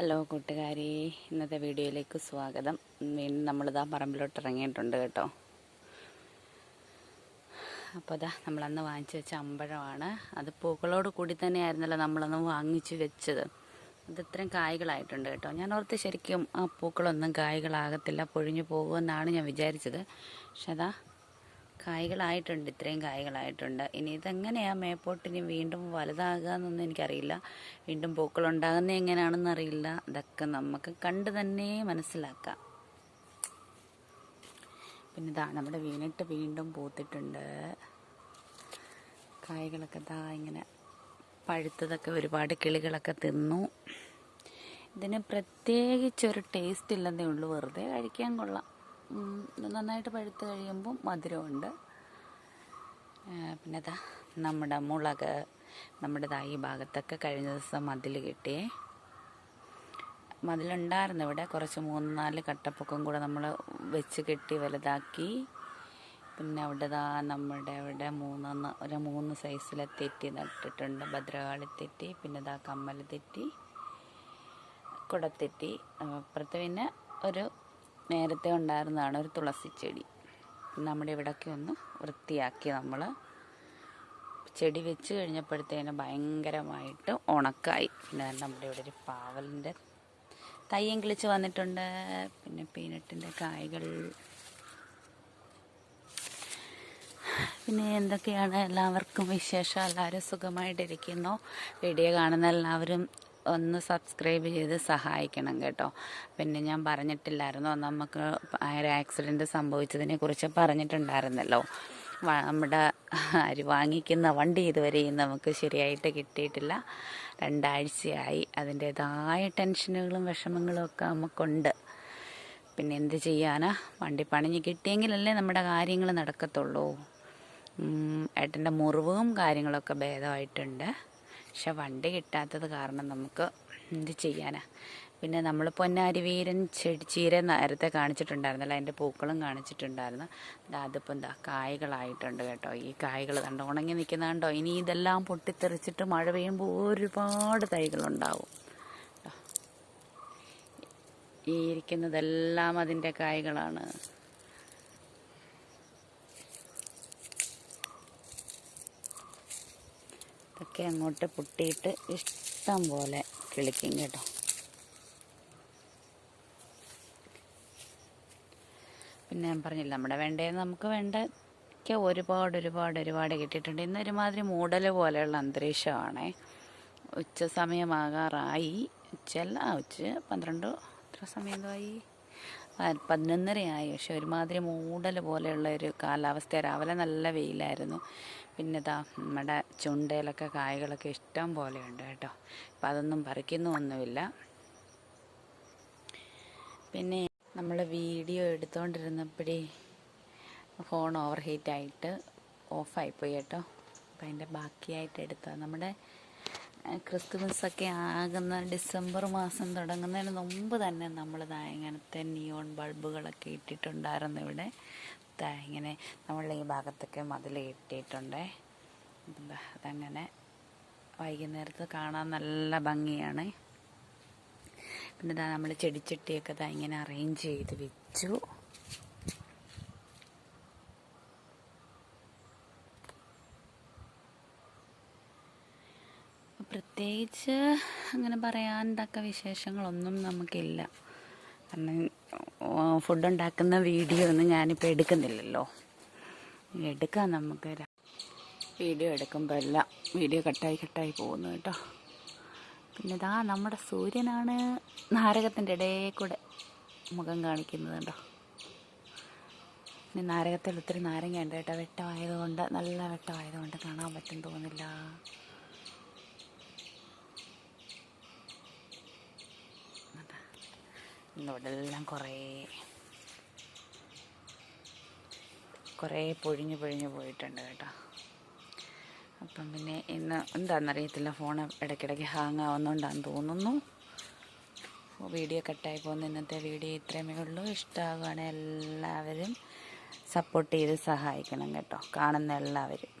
Hello കൂട്ടുകാരി ഇന്നത്തെ വീഡിയോയിലേക്ക് സ്വാഗതം. വീണ്ടും നമ്മളിതാ പറമ്പിലോട്ട് ഇറങ്ങിയിട്ടുണ്ട് കേട്ടോ. അപ്പോൾ അതാ നമ്മളന്ന് വാങ്ങിച്ചു വെച്ച അമ്പഴമാണ്. അത് പൂക്കളോട് കൂടി തന്നെയായിരുന്നല്ലോ നമ്മളന്ന് വാങ്ങിച്ചു വെച്ചത്. അത് ഇത്രയും കായ്കളായിട്ടുണ്ട് കേട്ടോ. ഞാൻ ഓർത്ത് ശരിക്കും ആ പൂക്കളൊന്നും കായ്കളാകത്തില്ല പൊഴിഞ്ഞു പോകുമെന്നാണ് ഞാൻ വിചാരിച്ചത്. പക്ഷെ അതാ കായ്കളായിട്ടുണ്ട് ഇത്രയും കായ്കളായിട്ടുണ്ട്. ഇനി ഇതെങ്ങനെയാണ് മേപ്പോട്ട് ഇനി വീണ്ടും വലുതാകുക എന്നൊന്നും എനിക്കറിയില്ല. വീണ്ടും പൂക്കളുണ്ടാകുന്നത് എങ്ങനെയാണെന്ന് അറിയില്ല. ഇതൊക്കെ നമുക്ക് കണ്ട് തന്നെ മനസ്സിലാക്കാം. പിന്നെ ഇതാ നമ്മുടെ വീണിട്ട് വീണ്ടും പൂത്തിട്ടുണ്ട്. കായ്കളൊക്കെ ഇതാ ഇങ്ങനെ പഴുത്തതൊക്കെ ഒരുപാട് കിളികളൊക്കെ തിന്നു. ഇതിന് പ്രത്യേകിച്ചൊരു ടേസ്റ്റ് ഇല്ലെന്നേ ഉള്ളൂ. വെറുതെ കഴിക്കാൻ കൊള്ളാം. നന്നായിട്ട് പഴുത്ത് കഴിയുമ്പോൾ മധുരമുണ്ട്. പിന്നെ ഇതാ നമ്മുടെ മുളക് നമ്മുടെ ദാ ഈ ഭാഗത്തൊക്കെ കഴിഞ്ഞ ദിവസം മതിൽ കിട്ടിയേ മതിലുണ്ടായിരുന്നു ഇവിടെ. കുറച്ച് മൂന്ന് നാല് കട്ടപ്പൊക്കം കൂടെ നമ്മൾ വെച്ച് കെട്ടി വലുതാക്കി. പിന്നെ അവിടെ ദാ നമ്മുടെ അവിടെ മൂന്ന് ഒരു മൂന്ന് സൈസിലെ തെറ്റി നട്ടിട്ടുണ്ട്. ഭദ്രകാളി തെറ്റി പിന്നെ ദാ കമ്മൽ തെറ്റി കുടത്തെറ്റി അപ്പുറത്ത് പിന്നെ ഒരു നേരത്തെ ഉണ്ടായിരുന്നതാണ് ഒരു തുളസി ചെടി. നമ്മുടെ ഇവിടൊക്കെ ഒന്ന് വൃത്തിയാക്കി നമ്മൾ ചെടി വെച്ച് കഴിഞ്ഞപ്പോഴത്തേന് ഭയങ്കരമായിട്ട് ഉണക്കായി. പിന്നെ നമ്മുടെ ഇവിടെ ഒരു പാവലിന്റെ തയ്യം കിളിച്ച് വന്നിട്ടുണ്ട്. പിന്നെ പീനട്ടിന്റെ കായകൾ. പിന്നെ എന്തൊക്കെയാണ്? എല്ലാവർക്കും വിശേഷം. എല്ലാവരും സുഖമായിട്ടിരിക്കുന്നു. വീഡിയോ കാണുന്ന എല്ലാവരും ഒന്ന് സബ്സ്ക്രൈബ് ചെയ്ത് സഹായിക്കണം കേട്ടോ. പിന്നെ ഞാൻ പറഞ്ഞിട്ടില്ലായിരുന്നു നമുക്ക് ഒരു ആക്സിഡന്റ് സംഭവിച്ചതിനെ കുറിച്ച് പറഞ്ഞിട്ടുണ്ടായിരുന്നല്ലോ. നമ്മുടെ അരി വാങ്ങിക്കുന്ന വണ്ടി ഇതുവരെയും നമുക്ക് ശരിയായിട്ട് കിട്ടിയിട്ടില്ല. രണ്ടാഴ്ചയായി അതിന്റേതായ ടെൻഷനുകളും വിഷമങ്ങളും ഒക്കെ നമുക്കുണ്ട്. പിന്നെ എന്ത് ചെയ്യാനാ? വണ്ടി പണിഞ്ഞ് കിട്ടിയെങ്കിലല്ലേ നമ്മുടെ കാര്യങ്ങൾ നടക്കത്തുള്ളൂ. ഏട്ടന്റെ മുറിവും കാര്യങ്ങളൊക്കെ ഭേദമായിട്ടുണ്ട്. പക്ഷെ വണ്ടി കിട്ടാത്തത് കാരണം നമുക്ക് എന്ത് ചെയ്യാനാ? പിന്നെ നമ്മൾ പൊന്നാരിവീരൻ ചെടി ചീര നേരത്തെ കാണിച്ചിട്ടുണ്ടായിരുന്നല്ലോ അതിന്റെ പൂക്കളും കാണിച്ചിട്ടുണ്ടായിരുന്നു. അതിപ്പോൾ എന്താ കായകളായിട്ടുണ്ട് കേട്ടോ. ഈ കായകൾ കണ്ടോ? ഉണങ്ങി നിൽക്കുന്ന കണ്ടോ? ഇനി ഇതെല്ലാം പൊട്ടിത്തെറിച്ചിട്ട് മഴ പെയ്യുമ്പോൾ ഒരുപാട് തൈകളുണ്ടാവും. ഈ ഇരിക്കുന്നതെല്ലാം അതിന്റെ കായ്കളാണ്. ഇതൊക്കെ അങ്ങോട്ട് പൊട്ടിയിട്ട് ഇഷ്ടം പോലെ കിളിക്കും കേട്ടോ. പിന്നെ ഞാൻ പറഞ്ഞില്ല നമ്മുടെ വെണ്ടയെന്ന് നമുക്ക് വെണ്ടയ്ക്ക ഒരുപാട് ഒരുപാട് ഒരുപാട് കിട്ടിയിട്ടുണ്ട്. ഇന്ന് ഒരുമാതിരി മൂടൽ പോലെയുള്ള അന്തരീക്ഷമാണ്. ഉച്ച സമയമാകാറായി. ഉച്ചയല്ല ഉച്ച പന്ത്രണ്ട് എത്ര സമയം പതിനൊന്നരയായി. പക്ഷെ ഒരുമാതിരി മൂടൽ പോലെയുള്ള ഒരു കാലാവസ്ഥ രാവിലെ നല്ല വെയിലായിരുന്നു. പിന്നെ ഇതാ നമ്മുടെ ചുണ്ടയിലൊക്കെ കായകളൊക്കെ ഇഷ്ടം പോലെ ഉണ്ട് കേട്ടോ. അപ്പം അതൊന്നും പറിക്കുന്നൊന്നുമില്ല പിന്നെ നമ്മൾ വീഡിയോ എടുത്തുകൊണ്ടിരുന്നപ്പോഴേ ഫോൺ ഓവർ ഹീറ്റായിട്ട് ഓഫായിപ്പോയി കേട്ടോ. അപ്പം അതിന്റെ ബാക്കിയായിട്ട് എടുത്താൽ നമ്മുടെ ക്രിസ്തുമസ് ഒക്കെ ആകുന്ന ഡിസംബർ മാസം തുടങ്ങുന്നതിന് മുമ്പ് തന്നെ നമ്മൾ ദാ ഇങ്ങനത്തെ നിയോൺ ബൾബുകളൊക്കെ ഇട്ടിട്ടുണ്ടായിരുന്നു ഇവിടെ. ദാ ഇങ്ങനെ ഈ ഭാഗത്തൊക്കെ മതിൽ കെട്ടിയിട്ടുണ്ടേ. ദാ അതങ്ങനെ വൈകുന്നേരത്ത് കാണാൻ നല്ല ഭംഗിയാണ്. പിന്നെ നമ്മൾ ചെടിച്ചട്ടിയൊക്കെ ഇതാ ഇങ്ങനെ അറേഞ്ച് ചെയ്ത് വെച്ചു. പ്രത്യേകിച്ച് അങ്ങനെ പറയാൻ തക്ക വിശേഷങ്ങളൊന്നും നമുക്കില്ല. കാരണം ഫുഡ് ഉണ്ടാക്കുന്ന വീഡിയോ ഒന്നും ഞാനിപ്പോൾ എടുക്കുന്നില്ലല്ലോ. എടുക്കാം നമുക്ക് വീഡിയോ എടുക്കുമ്പോൾ എല്ലാം വീഡിയോ കട്ടായി കട്ടായി പോകുന്നു കേട്ടോ. പിന്നെ ഇതാ നമ്മുടെ സൂര്യനാണ് നാരകത്തിന്റെ ഇടയിൽ കൂടെ മുഖം കാണിക്കുന്നത് കേട്ടോ നാരകത്തിൽ ഒത്തിരി നാരങ്ങ ഉണ്ട് കേട്ടോ. വെട്ടമായതുകൊണ്ട് നല്ല വെട്ടമായതുകൊണ്ട് കാണാൻ പറ്റും തോന്നില്ല ഇന്നിവിടെ എല്ലാം കുറേ. കുറേ പൊഴിഞ്ഞ് പൊഴിഞ്ഞ് പോയിട്ടുണ്ട് കേട്ടോ. അപ്പം പിന്നെ ഇന്ന് എന്താണെന്നറിയത്തില്ല ഫോൺ ഇടയ്ക്കിടയ്ക്ക് ഹാങ് ആവുന്നുണ്ടാന്ന് തോന്നുന്നു. വീഡിയോ കട്ടായി പോകുന്ന ഇന്നത്തെ വീഡിയോ ഇത്രയുമേ ഉള്ളൂ. ഇഷ്ടമാകുകയാണെങ്കിൽ എല്ലാവരും സപ്പോർട്ട് ചെയ്ത് സഹായിക്കണം കേട്ടോ. കാണുന്ന എല്ലാവരും.